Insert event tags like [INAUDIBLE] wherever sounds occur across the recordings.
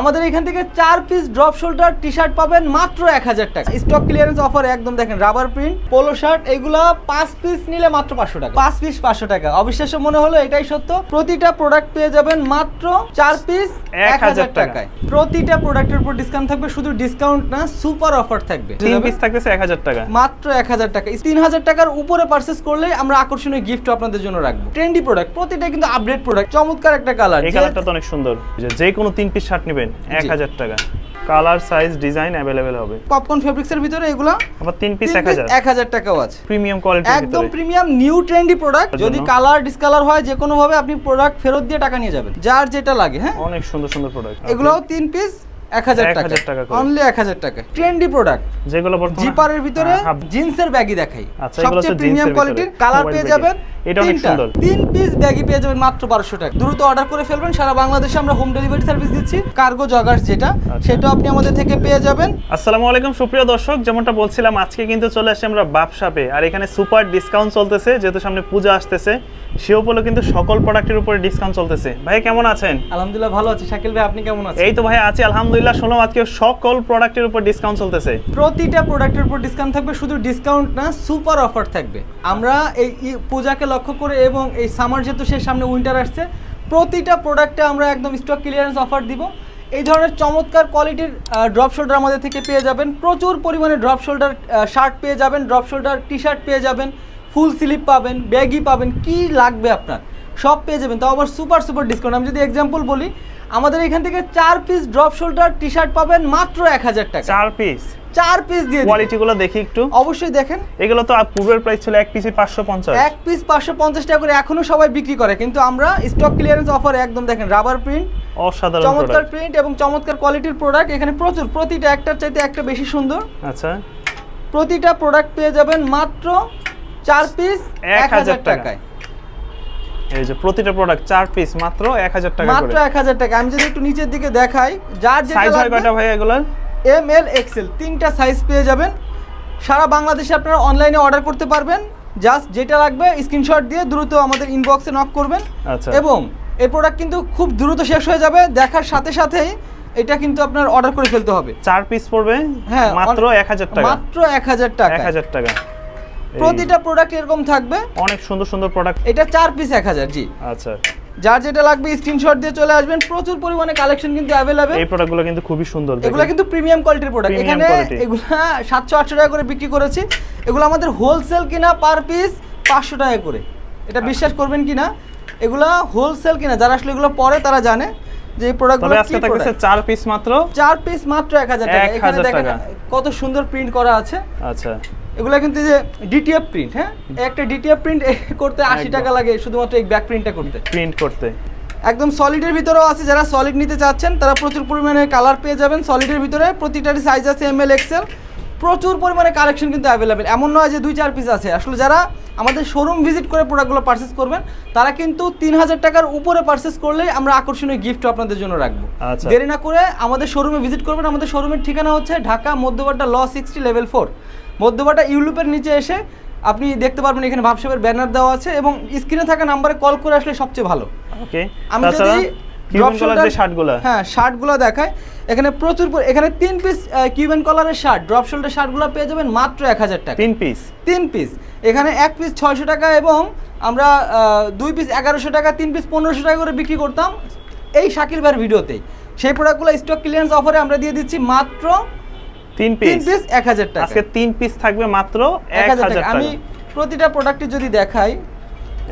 আমাদের এখান থেকে চার piece drop shoulder T shirt পাবেন মাত্র এক হাজার টাকা। স্টক ক্লিয়ারেন্স অফার একদম দেখেন রাবার প্রিন্ট পোলো শার্ট এগুলো পাঁচ পিস নিলে মাত্র পাঁচশো টাকা। পাঁচ পিস পাঁচশো টাকা। অবিশ্বাস্য মনে হলো এটাই সত্য প্রতিটা প্রোডাক্ট পেয়ে যাবেন মাত্র চার পিস এক হাজার 1000 টাকায়। প্রতিটা প্রোডাক্টের উপর ডিসকাউন্ট থাকবে শুধু ডিসকাউন্ট না সুপার অফার থাকবে। তিন পিস থাকতেছে এক হাজার টাকা। মাত্র এক হাজার টাকা। তিন হাজার টাকার উপরে পার্চেস করলে আমরা আকর্ষণীয় গিফট আপনাদের জন্য রাখব। ট্রেন্ডি প্রোডাক্ট প্রতিটা কিন্তু আপডেট প্রোডাক্ট চমৎকার একটা কালার এই কালারটা তো অনেক সুন্দর। যে যে কোনো তিন পিস শার্ট নেবেন এক হাজার টাকা। কালার সাইজ ডিজাইন অ্যাভেলেবেল হবে। পপকর্ন ফেব্রিক্স এর ভিতরে এগুলো আবার তিন পিস এক হাজার। এক হাজার টাকাও আছে। প্রিমিয়াম কোয়ালিটি একদম প্রিমিয়াম নিউ ট্রেন্ডি প্রোডাক্ট যদি কালার ডিসকালার হয় যে কোনো ভাবে আপনি প্রোডাক্ট ফেরত দিয়ে টাকা নিয়ে যাবেন। যার যেটা লাগে হ্যাঁ? অনেক সুন্দর সুন্দর প্রোডাক্ট এগুলোও তিন পিস এক হাজার 1000 টাকা অনলি এক হাজার টাকা ট্রেন্ডি প্রোডাক্ট যেগুলো বর্তমানে জিপারের ভিতরে হ্যাঁ, জিন্সের ব্যাগই দেখাই। আচ্ছা, সবচেয়ে প্রিমিয়াম কোয়ালিটির কালার পেয়ে যাবেন এটা অনেক সুন্দর। তিন পিস ব্যাগই পেয়ে যাবেন মাত্র বারোশো টাকা। দ্রুত অর্ডার করে ফেলবেন। সারা বাংলাদেশে আমরা হোম ডেলিভারি সার্ভিস দিচ্ছি। কার্গো জগার্স যেটা আচ্ছা। সেটা আপনি আমাদের থেকে পেয়ে যাবেন। আসসালামু আলাইকুম সুপ্রিয় দর্শক। যেমনটা বলছিলাম আজকে কিন্তু চলে আসছে আমরা বাপশাপে আর এখানে সুপার ডিসকাউন্ট চলতেছে যেহেতু সামনে পূজা আসতেছে। সে উপলক্ষে কিন্তু সকল প্রোডাক্টের উপরে ডিসকাউন্ট চলতেছে। ভাই কেমন আছেন? আলহামদুলিল্লাহ ভালো আছি। শাকিল ভাই আপনি কেমন আছেন? এই তো ভাই আছি আলহামদুলিল্লাহ। শুনলাম আজকে সকল প্রোডাক্টের উপর ডিসকাউন্ট চলতেছে। প্রতিটা প্রোডাক্টের উপর ডিসকাউন্ট থাকবে, শুধু ডিসকাউন্ট না সুপার অফার থাকবে। আমরা এই পূজাকে লক্ষ্য করে এবং এই সামার যেহেতু সে সামনে উইন্টার আসছে, প্রতিটা প্রোডাক্টে আমরা একদম স্টক ক্লিয়ারেন্স অফার দিব। এই ধরনের চমৎকার কোয়ালিটির ড্রপ শোল্ডার আমাদের থেকে পেয়ে যাবেন। প্রচুর পরিমাণে ড্রপ শোল্ডার শার্ট পেয়ে যাবেন ড্রপ শোল্ডার টি শার্ট পেয়ে যাবেন ফুল স্লিপ পাবেন ব্যাগি পাবেন, কি লাগবে আপনার? সব পেয়ে যাবেন। তাও আবার সুপার সুপার ডিসকাউন্ট আমি যদি এক্সাম্পল বলি আমাদের এখান থেকে চার piece drop shoulder T shirt পাবেন মাত্র এক হাজার টাকা। চার পিস চার পিস দিয়ে দিই। কোয়ালিটিগুলো দেখি একটু। অবশ্যই দেখেন। এগুলো তো পূর্বের প্রাইস ছিল এক পিসে পাঁচশো পঞ্চাশ। এক পিস পাঁচশো পঞ্চাশ টাকা করে এখনও সবাই বিক্রি করে। কিন্তু আমরা স্টক ক্লিয়ারেন্স অফারে একদম দেখেন রাবার প্রিন্ট অসাধারণ চমৎকার প্রিন্ট এবং চমৎকার কোয়ালিটির প্রোডাক্ট এখানে প্রচুর প্রতিটা একটার চাইতে একটা বেশি সুন্দর। আচ্ছা। প্রতিটা প্রোডাক্ট পেয়ে যাবেন মাত্র চার পিস এক হাজার টাকায়। এই যে প্রতিটা প্রোডাক্ট চার পিস মাত্র এক হাজার টাকা মাত্র করে। এক হাজার টাকা। আমি যদি একটু নিচের দিকে দেখাই যার সাইজ হয় কয়টা ভাই এগুলোর? এম এল এক্সেল তিনটা সাইজ পেয়ে যাবেন। সারা বাংলাদেশে আপনারা অনলাইনে অর্ডার করতে পারবেন। জাস্ট যেটা লাগবে স্ক্রিনশট দিয়ে দ্রুত আমাদের ইনবক্সে নক করবেন। আচ্ছা। এবং এই প্রোডাক্ট কিন্তু খুব দ্রুত শেষ হয়ে যাবে। দেখার সাথে সাথেই এটা কিন্তু আপনার অর্ডার করে ফেলতে হবে। চার পিস পড়বে হ্যাঁ মাত্র অন- এক হাজার টাকা। মাত্র এক হাজার টাকা এক হাজার টাকা। এই প্রতিটা প্রোডাক্ট এরকম থাকবে। অনেক সুন্দর সুন্দর প্রোডাক্ট এটা চার পিস এক হাজার জি। আচ্ছা। যার যেটা লাগবে স্ক্রিনশট দিয়ে চলে আসবেন। প্রচুর পরিমাণে কালেকশন কিন্তু অ্যাভেলেবেল এই প্রোডাক্টগুলো কিন্তু খুবই সুন্দর এগুলো কিন্তু প্রিমিয়াম কোয়ালিটির প্রোডাক্ট এখানে এগুলো সাতশো আটশো টাকা করে বিক্রি করেছি। এগুলো আমাদের হোলসেল কিনা পার পিস পাঁচশো টাকা করে। এটা বিশ্বাস করবেন কিনা? এগুলো হোলসেল কিনা? যারা আসলে এগুলো পরে তারা জানে যে এই প্রোডাক্টগুলো আজকে product। চার পিস মাত্র। চার পিস মাত্র এক হাজার টাকা। 1000 এখানে দেখেন। কত সুন্দর প্রিন্ট করা আছে। আচ্ছা। এগুলো কিন্তু যে ডিটিএফ প্রিন্ট হ্যাঁ? একটা ডিটিএফ প্রিন্ট করতে আশি। টাকা লাগে শুধুমাত্র এই ব্যাক প্রিন্টটা করতে। প্রিন্ট করতে। একদম সলিডের ভিতরেও আছে যারা সলিড নিতে চাচ্ছেন তারা প্রচুর পরিমাণে কালার পেয়ে যাবেন সলিডের ভিতরে। প্রতিটারই সাইজ আছে এম এল এক্সেল প্রচুর পরিমাণে কালেকশন কিন্তু অ্যাভেলেবেল এমন নয় যে দুই চার পিস আছে। আসলে যারা আমাদের শোরুম ভিজিট করে প্রোডাক্টগুলো পারচেস করবেন তারা কিন্তু তিন হাজার টাকার উপরে পারচেস করলেই আমরা আকর্ষণীয় গিফট আপনাদের জন্য রাখব। আচ্ছা। দেরি না করে আমাদের শোরুমে ভিজিট করবেন। আমাদের শোরুমের ঠিকানা হচ্ছে Dhaka Madhyabadda L sixty level four Madhyabadda ইউলুপের নিচে এসে আপনি দেখতে পারবেন এখানে ভাবসাবের ব্যানার দেওয়া আছে এবং স্ক্রিনে থাকা নাম্বারে কল করে আসলে সবচেয়ে ভালো। ওকে। আমি যদি হ্যাঁ শার্টগুলো দেখায় এখানে প্রচুর এখানে তিন পিস কিউবেন কলারের শার্ট। ড্রপ শোল্ডার শার্টগুলো পেয়ে যাবেন মাত্র এক হাজার টাকা। তিন পিস তিন পিস এখানে এক পিস ছয়শো টাকা এবং আমরা দুই পিস এগারোশো টাকা তিন পিস পনেরোশো টাকা করে বিক্রি করতাম এই শাকিল ভাইয়ের ভিডিওতেই। সেই প্রোডাক্টগুলো স্টক ক্লিয়ারেন্স অফারে আমরা দিয়ে দিচ্ছি মাত্র তিন পিস পিস এক হাজার টাকা। আজকে তিন পিস থাকবে মাত্র এক এক হাজার হাজার টাকা টাকা। আমি প্রতিটা প্রোডাক্টে যদি দেখাই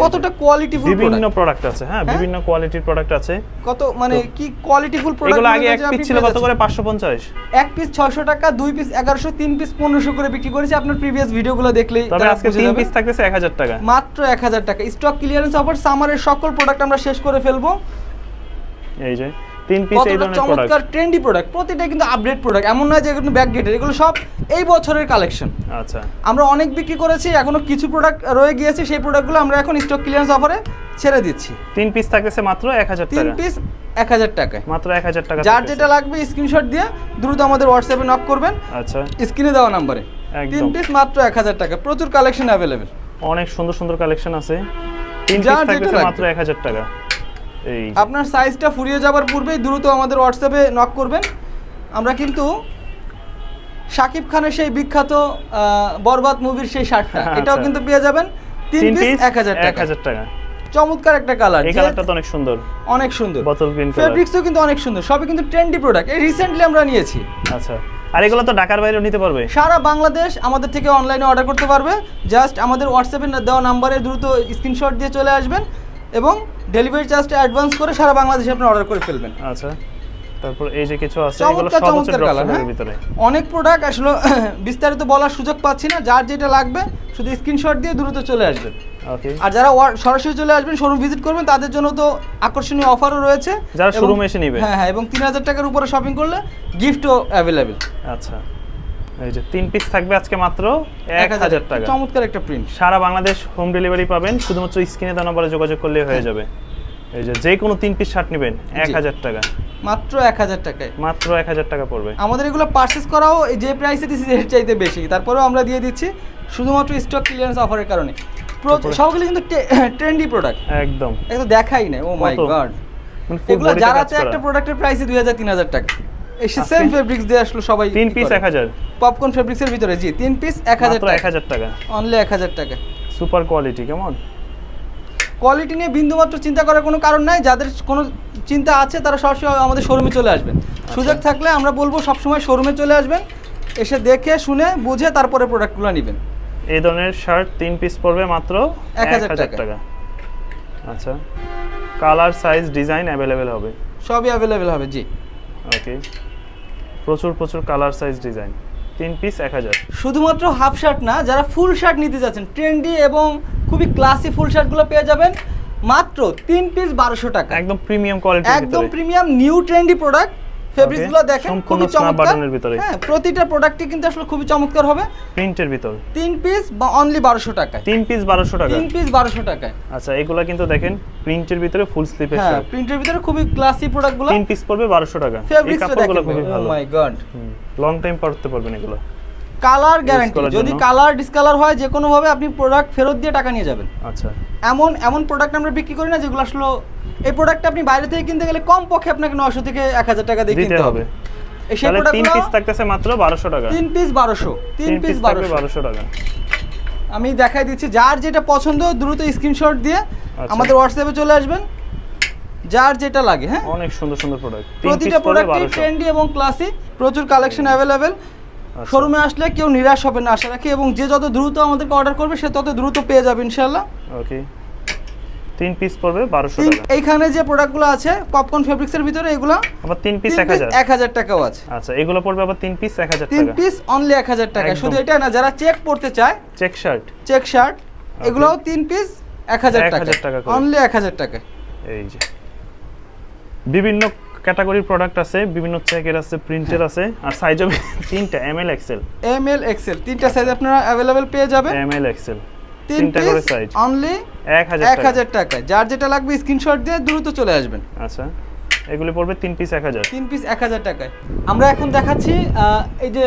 কতটা কোয়ালিটিফুল বিভিন্ন প্রোডাক্ট আছে হ্যাঁ হ্যাঁ? বিভিন্ন কোয়ালিটির প্রোডাক্ট আছে। কত মানে কি কোয়ালিটিফুল প্রোডাক্ট এগুলো আগে এক পিস ছিল কত করে? পাঁচশো পঞ্চাশ। এক পিস ছয়শো টাকা দুই পিস এগারোশো তিন পিস পনেরোশো করে বিক্রি করেছি। আপনার প্রিভিয়াস ভিডিওগুলো দেখলেই তবে আজকে তিন পিস থাকতেছে এক হাজার টাকা। মাত্র এক হাজার টাকা। স্টক ক্লিয়ারেন্স অফার সামারের সকল প্রোডাক্ট আমরা শেষ করে ফেলব। এই যে। তিন পিস এই ধরনের চমৎকার ট্রেন্ডি প্রোডাক্ট প্রতিটা কিন্তু আপডেট প্রোডাক্ট এমন নয় যে এগুলো ব্যাকডেটেড এগুলো সব এই বছরের কালেকশন আচ্ছা। আমরা অনেক বিক্রি করেছি এখনও কিছু প্রোডাক্ট রয়ে গিয়েছে সেই প্রোডাক্টগুলো আমরা এখন স্টক ক্লিয়ারেন্স অফারে ছেড়ে দিচ্ছি। তিন পিস থাকতেছে মাত্র এক হাজার তিন পিস এক হাজার টাকায়। মাত্র এক হাজার টাকা যার যেটা লাগবে স্ক্রিনশট দিয়ে দ্রুত আমাদের হোয়াটসঅ্যাপে নক করবেন। আচ্ছা। স্ক্রিনে দেওয়া নাম্বারে তিন পিস মাত্র এক হাজার টাকা প্রচুর কালেকশন অ্যাভেলেবেল অনেক সুন্দর সুন্দর কালেকশন আছে। তিন পিস থাকতেছে মাত্র এক হাজার টাকা। আপনার সাইজটা ফুরিয়ে যাবার পূর্বেই দ্রুত আমাদের হোয়াটসঅ্যাপে নক করবেন। আমরা কিন্তু শাকিব খানের সেই বিখ্যাত বরবাদ মুভির সেই শার্টটা আচ্ছা। এটাও কিন্তু পেয়ে যাবেন তিন পিস এক হাজার টাকা। হাজার টাকা। চমৎকার একটা কালার এই কালারটা তো অনেক সুন্দর। অনেক সুন্দর। বোতল গ্রিন কালার ফেব্রিক্সও কিন্তু অনেক সুন্দর সবই কিন্তু ট্রেন্ডি প্রোডাক্ট এই রিসেন্টলি আমরা নিয়েছি। আচ্ছা। আর এগুলো তো ঢাকার বাইরেও নিতে পারবে। সারা বাংলাদেশ আমাদের থেকে অনলাইনে অর্ডার করতে পারবে। জাস্ট আমাদের হোয়াটসঅ্যাপে দেওয়া নাম্বারে দ্রুত স্ক্রিনশট দিয়ে চলে আসবেন এবং ডেলিভারি চার্জটা অ্যাডভান্স করে সারা বাংলাদেশে আপনি অর্ডার করে ফেলবেন। আচ্ছা তারপর এই যে কিছু আছে এগুলো সব হচ্ছে এর হ্যাঁ? ভিতরে। অনেক প্রোডাক্ট আসলে [LAUGHS] বিস্তারিত বলার সুযোগ পাচ্ছি না যার যেটা লাগবে শুধু স্ক্রিনশট দিয়ে দ্রুত চলে আসবেন ওকে আর যারা সরাসরি চলে আসবেন শোরুম ভিজিট করবেন তাদের জন্য তো আকর্ষণীয় অফারও রয়েছে। যারা শোরুমে এসে নেবে। হ্যাঁ হ্যাঁ এবং তিন হাজার টাকার উপরে শপিং করলে গিফটও অ্যাভেলেবেল আচ্ছা। এই যে তিন পিস থাকবে আজকে মাত্র এক হাজার। টাকা। চমৎকার একটা প্রিন্ট সারা বাংলাদেশ হোম ডেলিভারি পাবেন শুধুমাত্র স্ক্রিনে দেওয়া নম্বরে যোগাযোগ করলে হয়ে যাবে। এই যে যে কোনো তিন পিস শার্ট নেবেন এক হাজার টাকা। মাত্র এক হাজার টাকায়। মাত্র এক হাজার টাকা পড়বে। আমাদের এগুলো পারচেস করাও যে প্রাইসে দিচ্ছি এর চাইতে বেশি। তারপরেও আমরা দিয়ে দিচ্ছি শুধুমাত্র স্টক ক্লিয়ারেন্স অফারের কারণে। সবগুলো কিন্তু ট্রেন্ডি প্রোডাক্ট একদম। তো দেখাই নাই। ও মাই? গড এগুলো যারা একটা। প্রোডাক্টের প্রাইসে দুই হাজার তিন হাজার টাকা? সেম ফেব্রিক্স দিয়ে আসলে সবাই তিন পিস এক হাজার। পপকর্ন ফেব্রিক্সের ভিতরে জি তিন পিস এক হাজার এক টাকা। হাজার টাকা। অনলি এক হাজার টাকা। সুপার কোয়ালিটি কেমন? কোয়ালিটি নিয়ে বিন্দুমাত্র চিন্তা করার কোনো কারণ নাই। যাদের কোনো চিন্তা আছে তারা সরাসরি আমাদের শোরুমে চলে আসবেন। আচ্ছা। সুযোগ থাকলে আমরা বলব সবসময় শোরুমে চলে আসবেন। এসে দেখে শুনে বুঝে তারপরে প্রোডাক্টগুলো নেবেন। এই ধরনের শার্ট তিন পিস পড়বে মাত্র এক হাজার। টাকা। আচ্ছা। কালার সাইজ ডিজাইন অ্যাভেলেবেল হবে। সবই অ্যাভেলেবেল হবে জি। ওকে প্রচুর প্রচুর কালার সাইজ ডিজাইন তিন পিস এক হাজার। শুধুমাত্র হাফ শার্ট না যারা ফুল শার্ট নিতে যাচ্ছেন ট্রেন্ডি এবং খুবই ক্লাসি ফুল শার্টগুলো পেয়ে যাবেন মাত্র তিন পিস বারোশো টাকা। একদম প্রিমিয়াম কোয়ালিটি একদম প্রিমিয়াম নিউ ট্রেন্ডি প্রোডাক্ট ফেব্রিক্সগুলো দেখেন খুবই চমৎকার। হ্যাঁ প্রতিটা প্রোডাক্টই কিন্তু আসলে খুবই চমৎকার হবে। প্রিন্টের ভিতর। তিন পিস বা অনলি বারোশো টাকায়। তিন পিস বারোশো টাকা। তিন পিস বারোশো টাকায়। আচ্ছা এগুলা কিন্তু দেখেন প্রিন্টের ভিতরে ফুল স্লিপের হ্যাঁ প্রিন্টের ভিতরে খুবই ক্লাসি প্রোডাক্টগুলো তিন পিস পড়বে বারোশো টাকা। এই কাপড়গুলো খুবই ভালো। মাই গড লং টাইম পরতে পারবেন এগুলো। কালার গ্যারান্টি যদি কালার ডিসকালার হয় যে কোনো ভাবে আপনি প্রোডাক্ট ফেরত দিয়ে টাকা নিয়ে যাবেন। আচ্ছা। এমন এমন প্রোডাক্ট আমরা বিক্রি করি না যেগুলো আসলে এই প্রোডাক্ট আপনি বাইরে থেকে কিনতে গেলে কম পক্ষে আপনাকে নশো থেকে এক হাজার টাকা দিয়ে কিনতে হবে। এই সেই তাহলে তিন পিস থাকতেছে মাত্র বারোশো টাকা। তিন পিস বারোশো তিন পিস বারোশো। বারোশো টাকা। আমি দেখাই দিচ্ছি যার যেটা পছন্দ দ্রুত স্ক্রিনশট দিয়ে আচ্ছা। আমাদের হোয়াটসঅ্যাপে চলে আসবেন। যার যেটা লাগে হ্যাঁ? অনেক সুন্দর সুন্দর প্রোডাক্ট প্রতিটা পড়বে প্রোডাক্টই ট্রেন্ডি এবং ক্লাসিক প্রচুর কালেকশন অ্যাভেলেবেল। শোরুমে আসলে কেউ নিরাশ হবে না আশা রাখি। এবং যে যত দ্রুত আমাদেরকে অর্ডার করবে সে তত দ্রুত পেয়ে যাবে ইনশাল্লাহ ওকে তিন পিস পড়বে বারোশো টাকা। এইখানে যে প্রোডাক্টগুলো আছে পপকর্ন ফেব্রিক্সের ভিতরে এগুলো আবার তিন পিস এক হাজার। এক হাজার টাকাও আছে। আচ্ছা এগুলো পড়বে আবার তিন পিস এক হাজার তিন পিস অনলি এক হাজার টাকা। শুধু এটা না যারা চেক পড়তে চায় চেক শার্ট চেক শার্ট এগুলোও তিন পিস এক হাজার 1000 টাকা টাকা অনলি এক হাজার টাকা এই যে। বিভিন্ন ক্যাটাগরির প্রোডাক্ট আছে বিভিন্ন চেকের আছে প্রিন্টের আছে আর সাইজ হবে তিনটা M L XL M L XL তিনটা সাইজ আপনারা অ্যাভেলেবেল পেয়ে যাবেন। এম এল এক্সেল তিন করে size। অনলি এক হাজার এক টাকা হাজার টাকায় যার যেটা লাগবে স্ক্রিনশট দিয়ে দ্রুত চলে আসবেন। আচ্ছা এগুলি পড়বে তিন পিস এক হাজার। তিন পিস এক হাজার টাকায়। আমরা এখন দেখাচ্ছি এই যে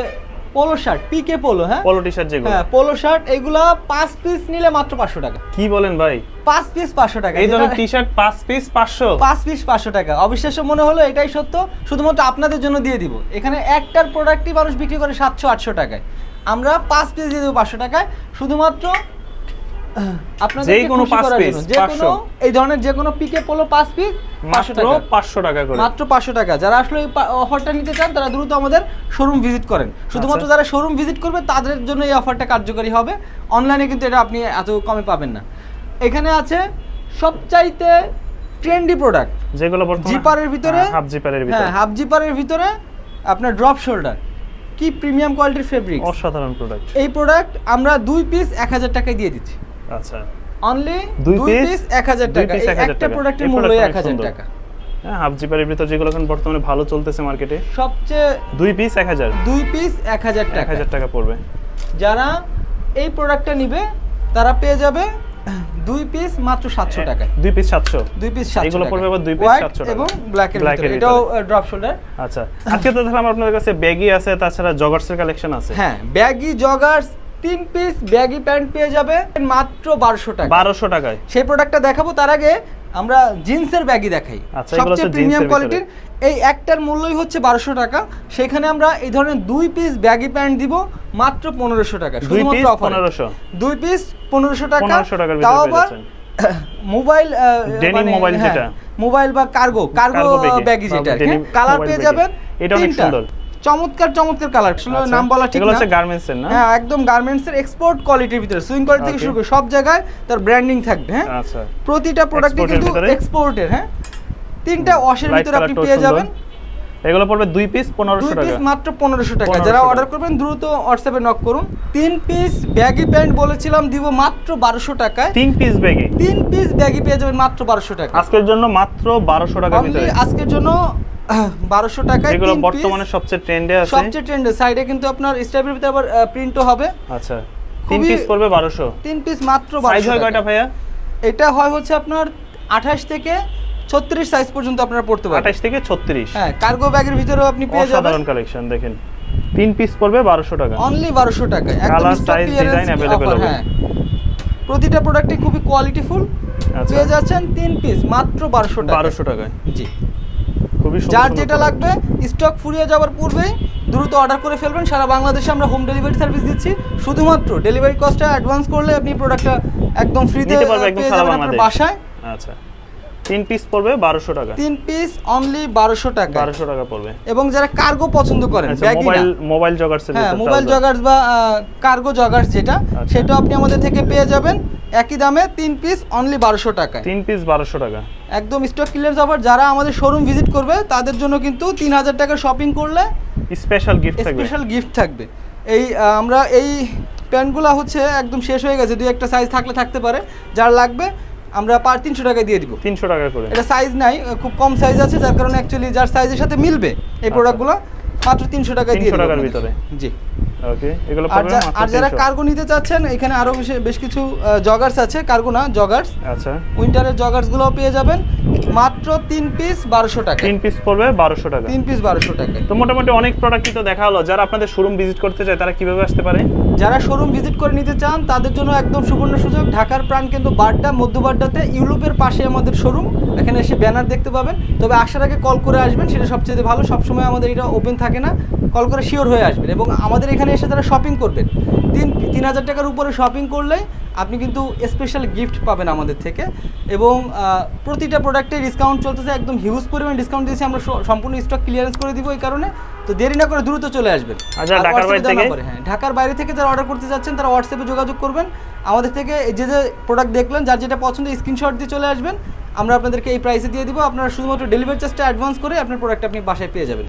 পোলো শার্ট পিকে পোলো হ্যাঁ? পলো টি শার্ট যেগুলো। হ্যাঁ পোলো শার্ট এগুলা পাঁচ পিস নিলে মাত্র পাঁচশো টাকা। কি বলেন ভাই? পাঁচ পিস পাঁচশো টাকা। এই ধরনের টি শার্ট পাঁচ পিস পাঁচশো? পাঁচ পিস পাঁচশো টাকা। অবিশ্বাস্য মনে হলো এটাই সত্য। শুধুমাত্র আপনাদের জন্য দিয়ে দিব। এখানে একটার প্রোডাক্টই মানুষ বিক্রি করে সাতশো আটশো টাকায়। আমরা পাঁচ পিস দিয়ে দেবো পাঁচশো টাকায়। শুধুমাত্র যেই কোনো পাঁচ piece, যে কোনো এই ধরনের যে কোনো পিকে পোলো পাঁচ পিস মাত্র টাকা। পাঁচশো টাকা করে। মাত্র পাঁচশো টাকা। যারা আসলে এই অফারটা নিতে চান তারা দ্রুত আমাদের শোরুম ভিজিট করেন। শুধুমাত্র আচ্ছা। যারা শোরুম ভিজিট করবে তাদের জন্য এই অফারটা কার্যকরী হবে। অনলাইনে কিন্তু এটা আপনি এত কমে পাবেন না। এখানে আছে সবচাইতে ট্রেন্ডি প্রোডাক্ট যেগুলো বর্তমানে জিপারের ভিতরে হাফ জিপারের হ্যাঁ হাফ জিপারের ভিতরে আপনার ড্রপ শোল্ডার কি প্রিমিয়াম কোয়ালিটির ফেব্রিক অসাধারণ প্রোডাক্ট এই প্রোডাক্ট আমরা দুই পিস এক হাজার টাকায় দিয়ে দিচ্ছি। আচ্ছা। অনলি দুই পিস এক হাজার দুই টাকা। piece এই 1000 একটা প্রোডাক্টের মূল্য product এক অনেক হাজার সুন্দর। টাকা। হ্যাঁ হাফ জিপারের ভিতর যেগুলো এখন বর্তমানে ভালো চলতেছে মার্কেটে সবচেয়ে দুই পিস এক হাজার। দুই পিস এক হাজার এক টাকা হাজার টাকা। পড়বে। যারা এই প্রোডাক্টটা নিবে তারা পেয়ে যাবে দুই পিস মাত্র সাতশো টাকায়। দুই পিস সাতশো। দুই পিস সাতশো এগুলো পড়বে আবার দুই 700 টাকা। এবং ভিতরে এর এটাও ড্রপ শোল্ডার আচ্ছা। আজকে তো দেখলাম আপনাদের কাছে ব্যাগি আছে তাছাড়া জগার্সের কালেকশন আছে। হ্যাঁ ব্যাগি জগার্স তিন পিস ব্যাগি প্যান্ট পেয়ে যাবে মাত্র বারোশো টাকা। বারোশো টাকায়। সেই প্রোডাক্টটা দেখাবো তার আগে আমরা জিন্সের ব্যাগই দেখাই। আচ্ছা, সবচেয়ে প্রিমিয়াম কোয়ালিটির এই একটার মূল্যই হচ্ছে বারোশো টাকা। সেখানে আমরা এই ধরনের দুই পিস ব্যাগি প্যান্ট দিব মাত্র পনেরোশো টাকা। শুধুমাত্র পিস পনেরোশো। দুই পিস পনেরোশো টাকা। 1500 তাও আবার। [LAUGHS] মোবাইল যেটা। মোবাইল বা কার্গো কার্গো ব্যাগি যেটা কালার পেয়ে যাবেন এটা অনেক সুন্দর। চমৎকার চমৎকার কালার আচ্ছা, নাম বলা ঠিক না। হচ্ছে গার্মেন্টস এর না? হ্যাঁ একদম গার্মেন্টস এর এক্সপোর্ট কোয়ালিটির ভিতরে। সুইং কোয়ালিটি থেকে শুরু করে সব জায়গায় তার ব্র্যান্ডিং থাকবে হ্যাঁ? আচ্ছা। প্রতিটা প্রোডাক্টই কিন্তু এক্সপোর্টের হ্যাঁ? তিনটা ওয়াশের ভিতরে আপনি পেয়ে যাবেন। এগুলো পড়বে দুই পিস পনেরোশো পিস টাকা। মাত্র পনেরোশো টাকা। যারা অর্ডার করবেন দ্রুত হোয়াটসঅ্যাপে নক করুন। তিন পিস ব্যাগি প্যান্ট বলেছিলাম দিব মাত্র বারোশো টাকায়। তিন পিস ব্যাগি তিন পিস ব্যাগি পেয়ে যাবেন মাত্র বারোশো টাকা। আজকের জন্য মাত্র বারোশো টাকা আজকের জন্য বারোশো টাকায় এগুলো বর্তমানে সবচেয়ে ট্রেন্ডে আছে। সবচেয়ে ট্রেন্ডে সাইডে কিন্তু আপনার ভিতরে আবার প্রিন্টও হবে। আচ্ছা। তিন পিস পড়বে বারোশো। তিন পিস মাত্র সাইজ হয় কয়টা ভাইয়া? এটা হয় হচ্ছে আপনার আঠাশ থেকে ছত্রিশ সাইজ পর্যন্ত আপনারা পড়তে পারবেন। আঠাশ থেকে ছত্রিশ। হ্যাঁ কার্গো ব্যাগের ভিতরেও আপনি পেয়ে যাবেন। কালেকশন দেখেন। তিন পিস পড়বে বারোশো টাকা। অনলি বারোশো clearance design available offer, হবে। হ্যাঁ। প্রতিটা প্রোডাক্টই খুবই কোয়ালিটিফুল আচ্ছা। পেয়ে যাচ্ছেন তিন পিস মাত্র বারোশো টাকা বারোশো টাকায়। জি। যার যেটা লাগবে স্টক ফুরিয়ে যাওয়ার পূর্বেই দ্রুত অর্ডার করে ফেলবেন। সারা বাংলাদেশে আমরা হোম ডেলিভারি সার্ভিস দিচ্ছি। শুধুমাত্র ডেলিভারি কস্টটা অ্যাডভান্স করলে আপনি প্রোডাক্টটা একদম ফ্রিতে পেয়ে যাবেন আপনার বাসায়। আচ্ছা। তিন পিস পড়বে বারোশো টাকা। তিন পিস অনলি বারোশো টাকা বারোশো টাকা পড়বে। এবং যারা কার্গো পছন্দ করেন মোবাইল মোবাইল জগার্সের হ্যাঁ মোবাইল জগার্স বা কার্গো জগার্স যেটা আচ্ছা। সেটা আপনি আমাদের থেকে পেয়ে যাবেন। একই দামে তিন পিস অনলি বারোশো টাকায়। তিন পিস বারোশো টাকা। একদম স্টক ক্লিয়ার অফার যারা আমাদের শোরুম ভিজিট করবে তাদের জন্য কিন্তু তিন হাজার টাকা শপিং করলে স্পেশাল গিফট থাকবে। স্পেশাল গিফট থাকবে। এই আমরা এই প্যান্টগুলো হচ্ছে একদম শেষ হয়ে গেছে দুই একটা সাইজ থাকলে থাকতে পারে। যার লাগবে আমরা পার তিনশো টাকায় দিয়ে দিব। তিনশো টাকা করে। এটা সাইজ নাই খুব কম সাইজ আছে যার কারণে অ্যাকচুয়ালি যার সাইজের সাথে মিলবে এই প্রোডাক্টগুলো মাত্র তিনশো টাকায় দিয়ে 300 টাকার ভিতরে। জি। ওকে এগুলো আর যারা কার্গো নিতে চাচ্ছেন এখানে আরও বেশ কিছু জগার্স আছে কার্গো না জগার্স আচ্ছা। উইন্টারের জগার্সগুলো পেয়ে যাবেন। মাত্র তিন পিস বারোশো টাকা। তিন পিস পড়বে বারোশো টাকা। তিন পিস বারোশো টাকা। তো মোটামুটি অনেক প্রোডাক্টই তো দেখা হলো। যারা আপনাদের শোরুম ভিজিট করতে চায় তারা কীভাবে আসতে পারে? যারা শোরুম ভিজিট করে নিতে চান তাদের জন্য একদম সুবর্ণ সুযোগ। ঢাকার প্রাণকেন্দ্র বাড্ডা মধ্য বাড্ডাতে ইউরোপের পাশে আমাদের শোরুম এখানে এসে ব্যানার দেখতে পাবেন। তবে আসার আগে কল করে আসবেন সেটা সবচেয়ে ভালো। সবসময় আমাদের এটা ওপেন থাকে না। কল করে শিওর হয়ে আসবেন এবং আমাদের এখানে এসে যারা শপিং করবেন তিন তিন হাজার টাকার উপরে শপিং করলেই আপনি কিন্তু স্পেশাল গিফট পাবেন আমাদের থেকে এবং প্রতিটা প্রোডাক্টে ডিসকাউন্ট চলতেছে একদম হিউজ পরিমাণ ডিসকাউন্ট দিয়েছি আমরা সম্পূর্ণ স্টক ক্লিয়ারেন্স করে দিব এই কারণে। তো দেরি না করে দ্রুত চলে আসবেন? নাম্বারে, হ্যাঁ ঢাকার বাইরে থেকে যারা অর্ডার করতে যাচ্ছেন তারা হোয়াটসঅ্যাপে যোগাযোগ করবেন। আমাদের থেকে যে যে প্রোডাক্ট দেখলেন যার যেটা পছন্দ স্ক্রিনশট দিয়ে চলে আসবেন। আমরা আপনাদেরকে এই প্রাইসে দিয়ে দিব। আপনারা শুধুমাত্র ডেলিভারি চার্জটা অ্যাডভান্স করে আপনার প্রোডাক্ট আপনি বাসায় পেয়ে যাবেন।